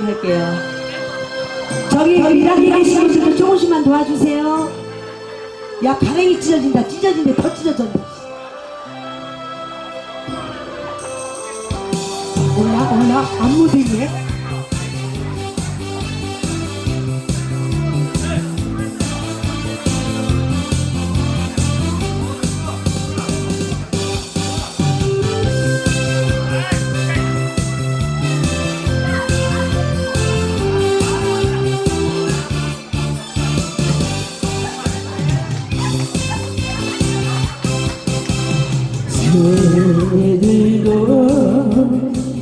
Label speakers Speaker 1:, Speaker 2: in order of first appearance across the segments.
Speaker 1: 갈게요.
Speaker 2: 저기 일하고 계시는 분들 조금씩만 도와주세요. 야 가랭이 찢어진다 찢어진다 더 찢어진다. 올라 올라 안무대기에
Speaker 1: 들도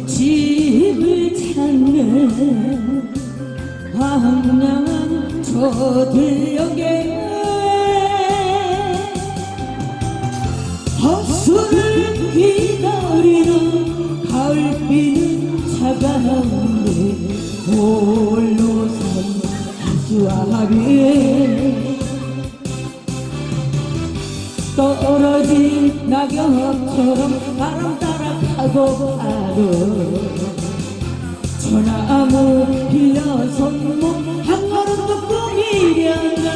Speaker 1: 집을 찾는 황량한 저들역에 헛수를 기다리는 가을비는 차가운데 홀로 산 하수아비에 떨어진 낙엽처럼 바람 따라 가고 가도 저나무 빌려서 뭐한 걸음도 꿈이려나.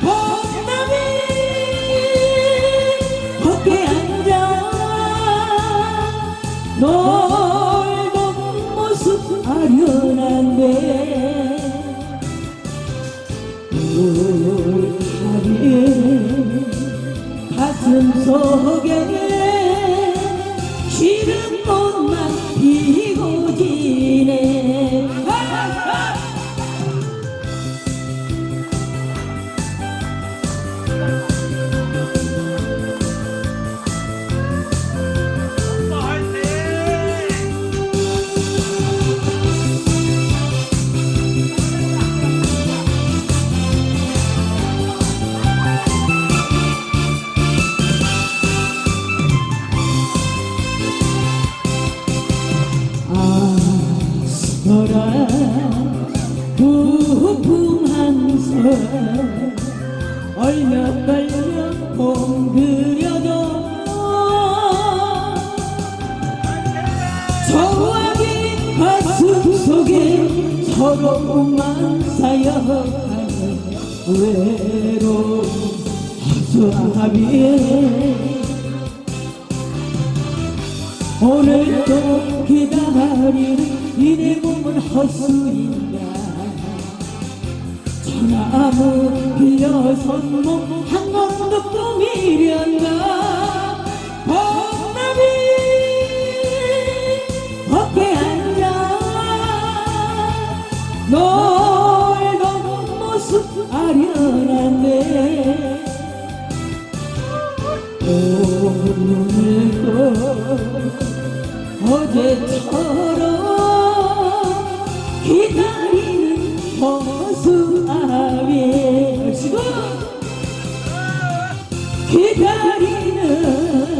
Speaker 1: 봄나무 걷게 앉아 놀던 모습 아련한데 가슴 속에 시른 아스퍼라 부품 한서 얼며 걸려 공들여도 저하게 가슴 속에 서로만 쌓여가는 외로운 하수아비에 오늘도 기다리는 이내 몸은 헛수인가? 전나무 빌려선 몸한 걸음도 꿈이련가? 봄나비 어깨 앉아 놀던 모습 아련한데 오늘도 어제처럼 기다리는 호수 아래 기다리는